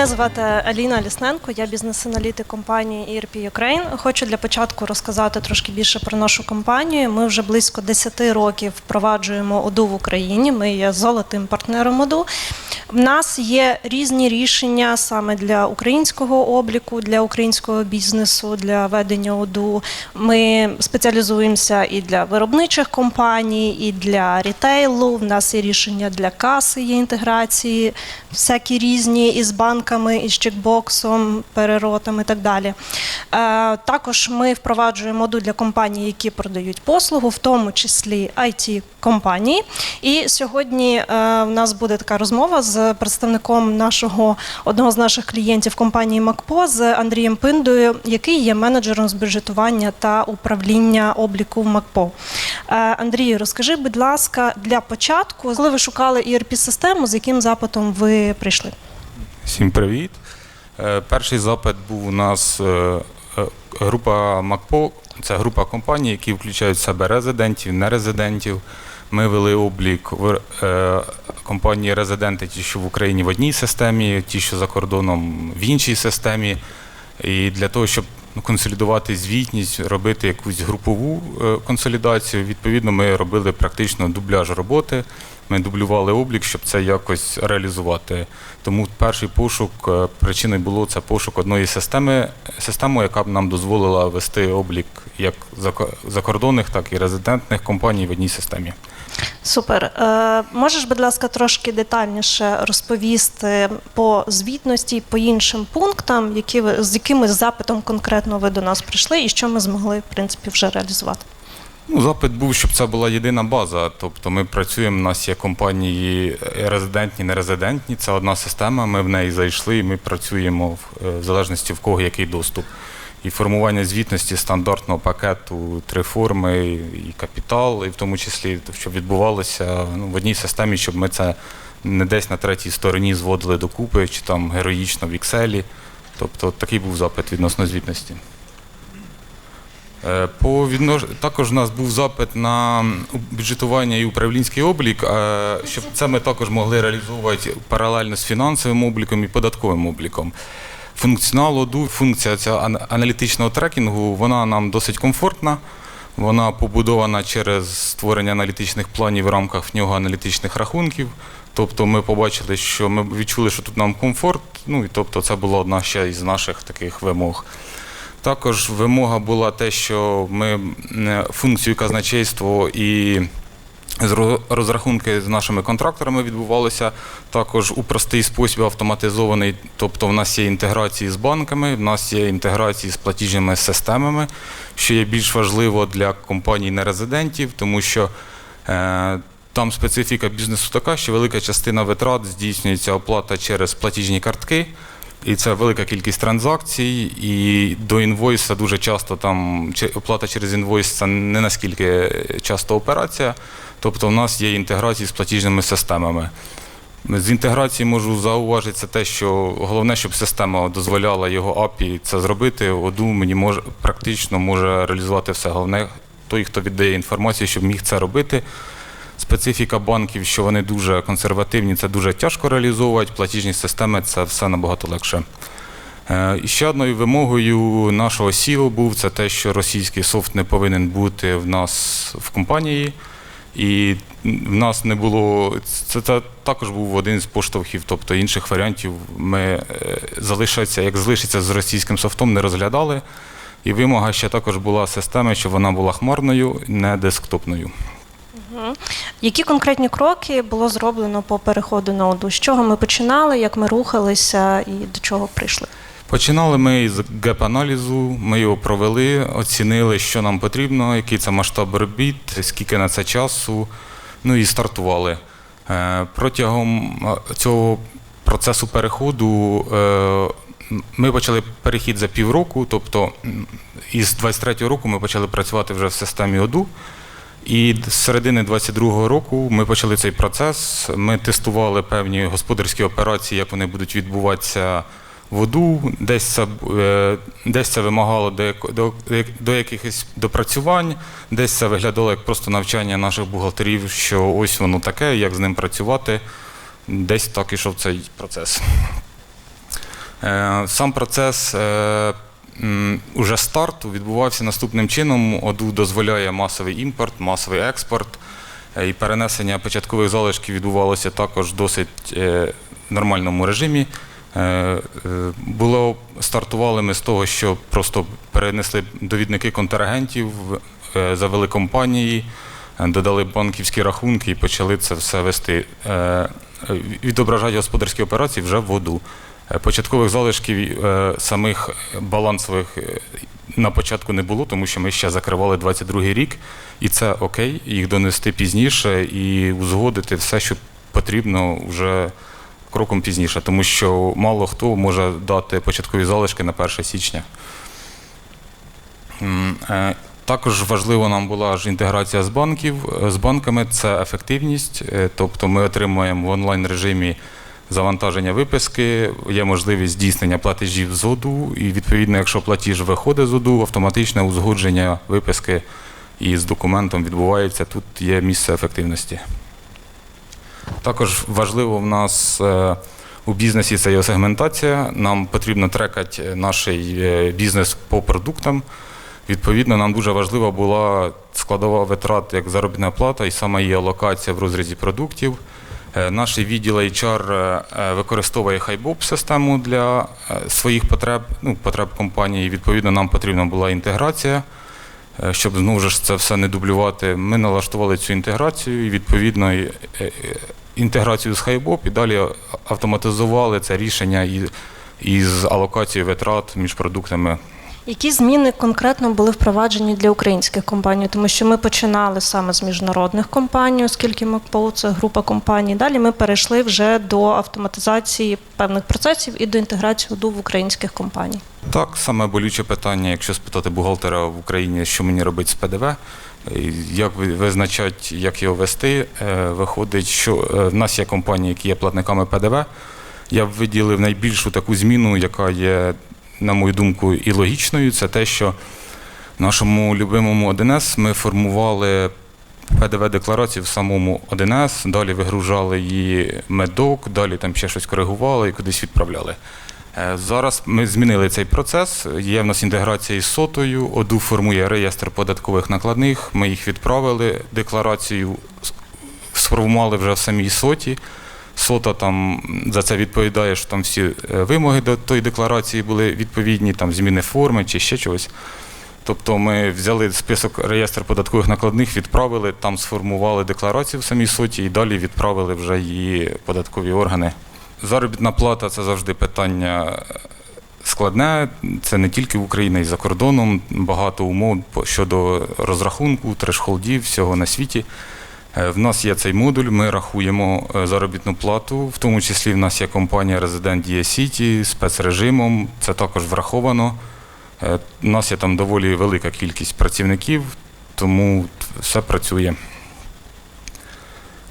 Мене звати Аліна Лісненко, я бізнес-аналітик компанії ERP Ukraine. Хочу для початку розказати трошки більше про нашу компанію. Ми вже близько 10 років впроваджуємо ОДУ в Україні. Ми є золотим партнером ОДУ. В нас є різні рішення саме для українського обліку, для українського бізнесу, для ведення ОДУ. Ми спеціалізуємося і для виробничих компаній, і для рітейлу. В нас є рішення для каси, є інтеграції, всякі різні із банками, із чекбоксом, переротами і так далі. Е, також ми впроваджуємо моду для компаній, які продають послугу, в тому числі it компанії. І сьогодні е, в нас буде така розмова з представником нашого одного з наших клієнтів компанії МакПо з Андрієм Пиндою, який є менеджером з бюджетування та управління обліку в МакПо. Е, Андрію, розкажи, будь ласка, для початку, коли ви шукали erp систему з яким запитом ви прийшли? Всім привіт. Е, Перший запит був у нас е, е, група МакПо. Це група компаній, які включають в себе резидентів, нерезидентів. Ми вели облік компанії резиденти, ті, що в Україні в одній системі, ті, що за кордоном в іншій системі. І для того, щоб ну, консолідувати звітність, робити якусь групову консолідацію, відповідно, ми робили практично дубляж роботи. Ми дублювали облік, щоб це якось реалізувати. Тому перший пошук е, причиною було це пошук одної системи, системи, яка б нам дозволила вести облік як зако- закордонних, так і резидентних компаній в одній системі. Супер. Е, можеш, будь ласка, трошки детальніше розповісти по звітності, по іншим пунктам, які ви з якими запитом конкретно ви до нас прийшли, і що ми змогли в принципі вже реалізувати? Ну, запит був, щоб це була єдина база. Тобто ми працюємо, у нас є компанії резидентні, нерезидентні. Це одна система. Ми в неї зайшли, і ми працюємо в, е, в залежності в кого який доступ. І формування звітності стандартного пакету три форми, і капітал, і в тому числі, щоб відбувалося ну, в одній системі, щоб ми це не десь на третій стороні зводили докупи, чи там героїчно в Excel. Тобто такий був запит відносно звітності. Е, По віднож... Також у нас був запит на бюджетування і управлінський облік, е, щоб це ми також могли реалізовувати паралельно з фінансовим обліком і податковим обліком. Функціонал ОДУ, функція ця аналітичного трекінгу, вона нам досить комфортна. Вона побудована через створення аналітичних планів в рамках нього аналітичних рахунків. Тобто ми побачили, що ми відчули, що тут нам комфорт. Ну і тобто це була одна ще із наших таких вимог. Також вимога була те, що ми е, функцію казначейство і розрахунки з нашими контракторами відбувалися також у простий спосіб автоматизований. Тобто, в нас є інтеграції з банками, в нас є інтеграції з платіжними системами, що є більш важливо для компаній нерезидентів, тому що е, там специфіка бізнесу така, що велика частина витрат здійснюється оплата через платіжні картки. І це велика кількість транзакцій, і до інвойса дуже часто там оплата через інвойс це не наскільки часто операція. Тобто в нас є інтеграції з платіжними системами. З інтеграції можу зауважити це те, що головне, щоб система дозволяла його API це зробити. ОДУ мені може практично може реалізувати все. Головне, той, хто віддає інформацію, щоб міг це робити. Специфіка банків, що вони дуже консервативні, це дуже тяжко реалізовувати. Платіжні системи це все набагато легше. Е, І ще одною вимогою нашого SEO був це те, що російський софт не повинен бути в нас в компанії. І в нас не було. Це, це також був один з поштовхів, тобто інших варіантів ми е, залишаться, як залишиться з російським софтом, не розглядали. І вимога ще також була системи, щоб вона була хмарною, не десктопною. Які конкретні кроки було зроблено по переходу на ОДУ? З чого ми починали, як ми рухалися і до чого прийшли? Починали ми з геп-аналізу, ми його провели, оцінили, що нам потрібно, який це масштаб робіт, скільки на це часу, ну і стартували. Е, Протягом е, цього процесу переходу е, ми почали перехід за півроку, тобто із 23-го року ми почали працювати вже в системі ОДУ. І з середини 22-го року ми почали цей процес. Ми тестували певні господарські операції, як вони будуть відбуватися в ОДУ. Десь це, е, десь це вимагало до, до, до якихось допрацювань, десь це виглядало як просто навчання наших бухгалтерів, що ось воно таке, як з ним працювати. Десь так ішов цей процес. Е, Сам процес е, уже старту відбувався наступним чином. ОДУ дозволяє масовий імпорт, масовий експорт. Е, І перенесення початкових залишків відбувалося також в досить е, нормальному режимі. Е, е, Було стартували ми з того, що просто перенесли довідники контрагентів, е, завели компанії, е, додали банківські рахунки і почали це все вести. е, е, Відображати господарські операції вже в воду. Початкових залишків е, самих балансових е, на початку не було, тому що ми ще закривали 22-й рік, і це окей, їх донести пізніше і узгодити все, що потрібно вже кроком пізніше, тому що мало хто може дати початкові залишки на 1 січня. Е, Також важливо нам була ж інтеграція з банків. З банками це ефективність, тобто ми отримуємо в онлайн режимі завантаження виписки, є можливість здійснення платежів з ОДУ, і відповідно, якщо платіж виходить з ОДУ, автоматичне узгодження виписки із документом відбувається. Тут є місце ефективності. Також важливо в нас е, у бізнесі це є сегментація. Нам потрібно трекати наш е, бізнес по продуктам. Відповідно, нам дуже важлива була складова витрат як заробітна плата і саме її алокація в розрізі продуктів. Е, Наш відділ HR е, е, використовує хайбоп систему для своїх потреб, ну, потреб компанії. Відповідно, нам потрібна була інтеграція. Щоб знову ж це все не дублювати, ми налаштували цю інтеграцію і відповідно інтеграцію з Хайбоп і далі автоматизували це рішення із алокацією витрат між продуктами. Які зміни конкретно були впроваджені для українських компаній? Тому що ми починали саме з міжнародних компаній, оскільки МакПоу це група компаній. Далі ми перейшли вже до автоматизації певних процесів і до інтеграції ОДУ в українських компаній. Так, саме болюче питання, якщо спитати бухгалтера в Україні, що мені робити з ПДВ, як ви- визначати, як його вести, е, виходить, що е, в нас є компанії, які є платниками ПДВ. Я б виділив найбільшу таку зміну, яка є, на мою думку, і логічною. Це те, що в нашому любимому 1С ми формували ПДВ-декларацію в самому 1С, далі вигружали її медок, далі там ще щось коригували і кудись відправляли. Е, Зараз ми змінили цей процес. Є в нас інтеграція із сотою. ОДУ формує реєстр податкових накладних. Ми їх відправили. Декларацію сформували вже в самій соті. Сота там за це відповідає, що там всі е, вимоги до тої декларації були відповідні, там зміни форми чи ще чогось. Тобто ми взяли список реєстр податкових накладних, відправили, там сформували декларацію в самій соті і далі відправили вже її податкові органи. Заробітна плата це завжди питання складне. Це не тільки в Україні, й за кордоном. Багато умов щодо розрахунку, трешхолдів, всього на світі. Е, В нас є цей модуль, ми рахуємо е, заробітну плату, в тому числі в нас є компанія Resident Dія City спецрежимом, це також враховано. Е, У нас є там доволі велика кількість працівників, тому все працює.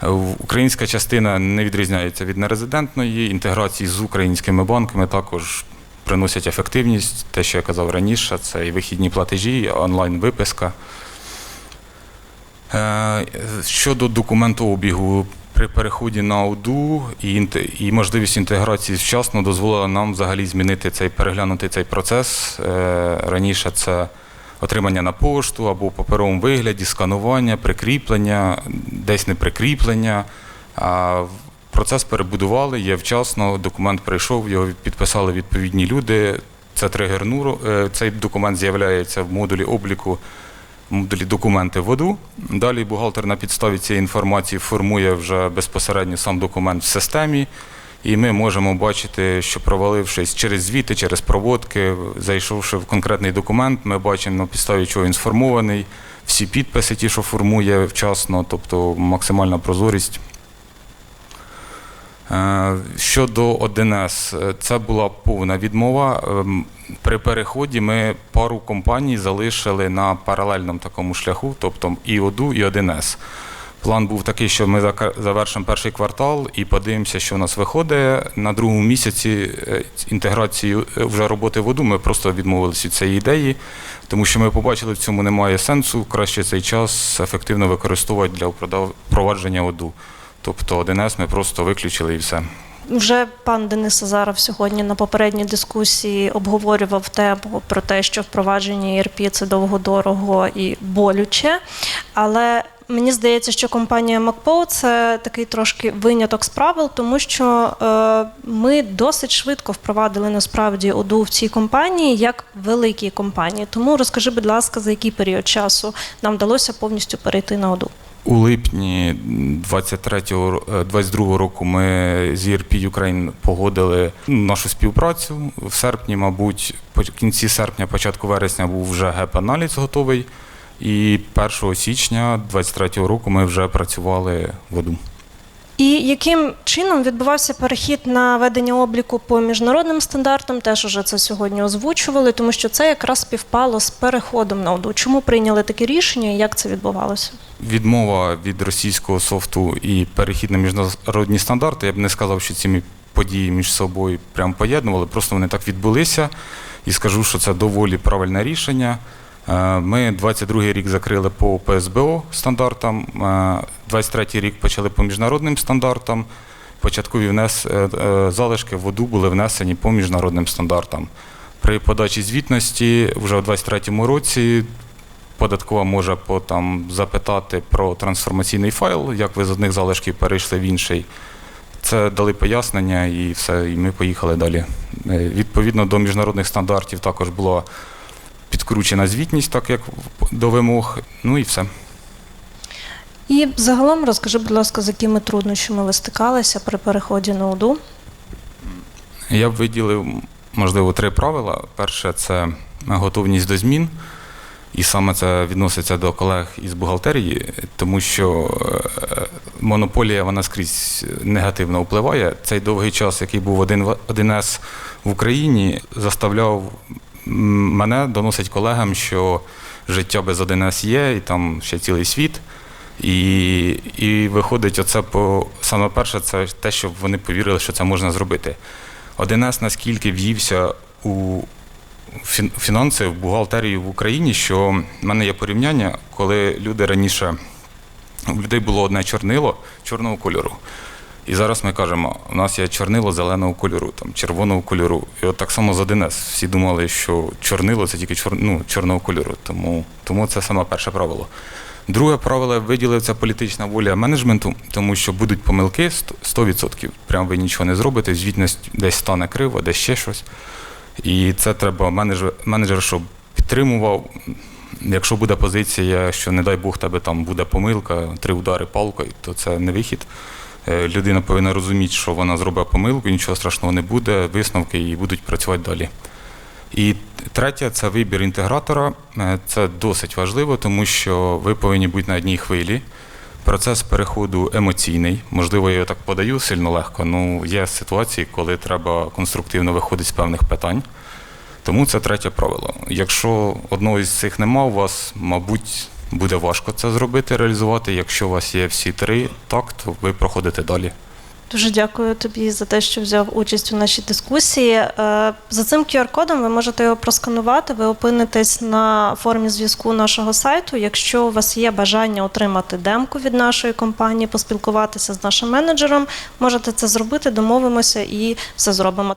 Е, Українська частина не відрізняється від нерезидентної. Інтеграції з українськими банками також приносять ефективність. Те, що я казав раніше, це і вихідні платежі, і онлайн-виписка. Е, Щодо документообігу, при переході на ОДУ і, і можливість інтеграції вчасно дозволила нам взагалі змінити цей, переглянути цей процес. Е, Раніше це отримання на пошту або в паперовому вигляді, сканування, прикріплення, десь не прикріплення. А процес перебудували, є вчасно, документ прийшов, його підписали відповідні люди. Це тригернуло. Е, Цей документ з'являється в модулі обліку модулі документи в ОДУ. Далі бухгалтер на підставі цієї інформації формує вже безпосередньо сам документ в системі, і ми можемо бачити, що провалившись через звіти, через проводки, зайшовши в конкретний документ, ми бачимо на підставі чого він сформований, всі підписи, ті, що формує вчасно, тобто максимальна прозорість. Е, Щодо 1С, е, це була повна відмова. При переході ми пару компаній залишили на паралельному такому шляху, тобто і ОДУ, і 1С. План був такий, що ми завершимо перший квартал і подивимося, що у нас виходить. На другому місяці е, інтеграції е, вже роботи в ОДУ ми просто відмовилися від цієї ідеї, тому що ми побачили, в цьому немає сенсу. Краще цей час ефективно використовувати для впровадження ОДУ. Тобто 1С ми просто виключили і все. Вже пан Денис Азаров сьогодні на попередній дискусії обговорював тему про те, що впровадження ERP – це довго, дорого і болюче. Але мені здається, що компанія MacPo – це такий трошки виняток з правил, тому що е, ми досить швидко впровадили насправді ОДУ в цій компанії як великій компанії. Тому розкажи, будь ласка, за який період часу нам вдалося повністю перейти на ОДУ? У липні 23-го, е, 22-го року ми з ERP Ukraine погодили нашу співпрацю. В серпні, мабуть, по кінці серпня, початку вересня був вже геп-аналіз готовий. І 1 січня 23-го року ми вже працювали в ОДУ. І яким чином відбувався перехід на ведення обліку по міжнародним стандартам? Теж уже це сьогодні озвучували, тому що це якраз співпало з переходом на ОДУ. Чому прийняли таке рішення і як це відбувалося? Відмова від російського софту і перехід на міжнародні стандарти, я б не сказав, що ці події між собою прям поєднували, просто вони так відбулися. І скажу, що це доволі правильне рішення. Е, Ми 22-й рік закрили по ПСБО стандартам, е, 23-й рік почали по міжнародним стандартам. Початкові внес, е, е, залишки в ОДУ були внесені по міжнародним стандартам. При подачі звітності вже у 23-му році податкова може по, там, запитати про трансформаційний файл, як ви з одних залишків перейшли в інший. Це дали пояснення і все, і ми поїхали далі. Е, Відповідно до міжнародних стандартів також була підкручена звітність, так як до вимог. Ну і все. І загалом розкажи, будь ласка, з якими труднощами ви стикалися при переході на ОДУ? Я б виділив, можливо, три правила. Перше це готовність до змін. І саме це відноситься до колег із бухгалтерії, тому що е, монополія вона скрізь негативно впливає. Цей довгий час, який був один в- 1С в Україні, заставляв мене доносить колегам, що життя без 1С є, і там ще цілий світ. І, і виходить, оце по саме перше, це те, щоб вони повірили, що це можна зробити. 1С наскільки в'ївся у фінанси в бухгалтерію в Україні, що в мене є порівняння, коли люди раніше у людей було одне чорнило чорного кольору. І зараз ми кажемо, у нас є чорнило зеленого кольору, там, червоного кольору. І от так само з 1С. Всі думали, що чорнило це тільки чор, ну, чорного кольору. Тому, тому це саме перше правило. Друге правило виділив це політична воля менеджменту, тому що будуть помилки 100%. 100%. Прям ви нічого не зробите, звітність десь стане криво, десь ще щось. І це треба менеджер, менеджер щоб підтримував. Якщо буде позиція, що не дай Бог тебе там буде помилка, три удари палкою, то це не вихід. Е, Людина повинна розуміти, що вона зробила помилку, нічого страшного не буде, висновки і будуть працювати далі. І третє це вибір інтегратора. Е, Це досить важливо, тому що ви повинні бути на одній хвилі. Процес переходу емоційний. Можливо, я його так подаю сильно легко. Ну є ситуації, коли треба конструктивно виходити з певних питань. Тому це третє правило. Якщо одного із цих нема, у вас, мабуть, буде важко це зробити, реалізувати. Якщо у вас є всі три, так, то ви проходите далі. Дуже дякую тобі за те, що взяв участь у нашій дискусії. Е, За цим QR-кодом ви можете його просканувати. Ви опинитесь на формі зв'язку нашого сайту. Якщо у вас є бажання отримати демку від нашої компанії, поспілкуватися з нашим менеджером, можете це зробити, домовимося і все зробимо.